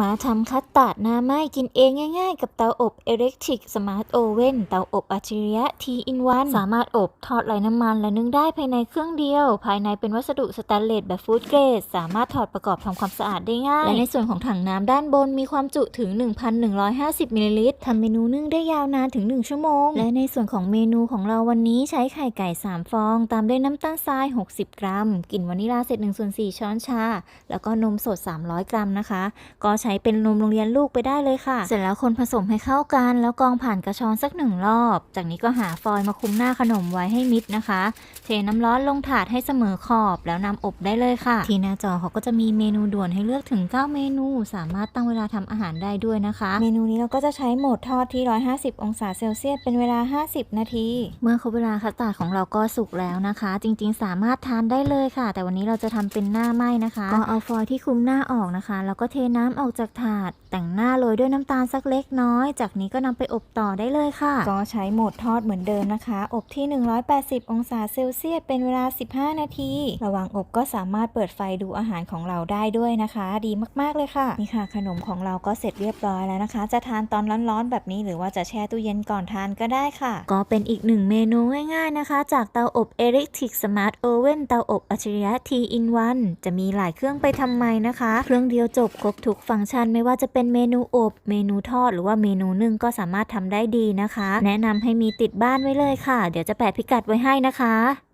มาทำคัตตาร์ดหน้าไม้กินเองง่ายๆ กับเตาอบ Electric Smart Oven เวนเตาอบอัจฉริยะ T in 1สามารถอบทอดไร้น้ำมันและนึ่งได้ภายในเครื่องเดียว ภายในเป็นวัสดุสแตนเลสแบบฟู้ดเกรด สามารถถอดประกอบทำความสะอาดได้ง่าย และในส่วนของถังน้ำด้านบนมีความจุถึง 1,150มิลลิลิตรทำเมนูนึ่งได้ยาวนานถึง 1 ชั่วโมง และในส่วนของเมนูของเราวันนี้ใช้ไข่ไก่ 3 ฟอง ตามด้วยน้ำตาลทราย 60 กรัมกลิ่นวานิลาเศษ1ส่วน4ช้อนชา แล้วก็นมสด 300 กรัมนะคะก็ใช้เป็นนมโรงเรียนลูกไปได้เลยค่ะ เสร็จแล้วคนผสมให้เข้ากัน แล้วกรองผ่านกระชอนสักหนึ่งรอบ จากนี้ก็หาฟอยล์มาคลุมหน้าขนมไว้ให้มิดนะคะ เทน้ำร้อนลงถาดให้เสมอขอบ แล้วนำอบได้เลยค่ะ ที่หน้าจอเขาก็จะมีเมนูด่วนให้เลือกถึง 9 เมนู สามารถตั้งเวลาทำอาหารได้ด้วยนะคะ เมนูนี้เราก็จะใช้โหมดทอดที่ 150 องศาเซลเซียสเป็นเวลา 50 นาที เมื่อครบเวลาคัสตาร์ดของเราก็สุกแล้วนะคะ จริงๆ สามารถทานได้เลยค่ะ แต่วันนี้เราจะทำเป็นหน้าไหม้นะคะก็เอาฟอยล์ที่คลุมหน้าออกนะคะแล้วก็เทน้ำออกจากถาด แต่งหน้าโรยด้วยน้ำตาลสักเล็กน้อย จากนี้ก็นำไปอบต่อได้เลยค่ะ ก็ใช้โหมดทอดเหมือนเดิมนะคะ อบที่ 180 องศาเซลเซียสเป็นเวลา 15 นาที ระหว่างอบก็สามารถเปิดไฟดูอาหารของเราได้ด้วยนะคะ ดีมากๆเลยค่ะนี่ค่ะ ขนมของเราก็เสร็จเรียบร้อยแล้วนะคะ จะทานตอนร้อนๆแบบนี้หรือว่าจะแช่ตู้เย็นก่อนทานก็ได้ค่ะ ก็เป็นอีกหนึ่งเมนูง่ายๆนะคะ จากเตาอบ Electric Smart Oven เตาอบอัจฉริยะ T in 1จะมีหลายเครื่องไปทำไมนะคะ เครื่องเดียวจบครบทุกฟังก์ชันไม่ว่าจะเป็นเมนูอบ เมนูทอด หรือว่าเมนูนึ่งก็สามารถทำได้ดีนะคะ แนะนำให้มีติดบ้านไว้เลยค่ะ เดี๋ยวจะแปะพิกัดไว้ให้นะคะ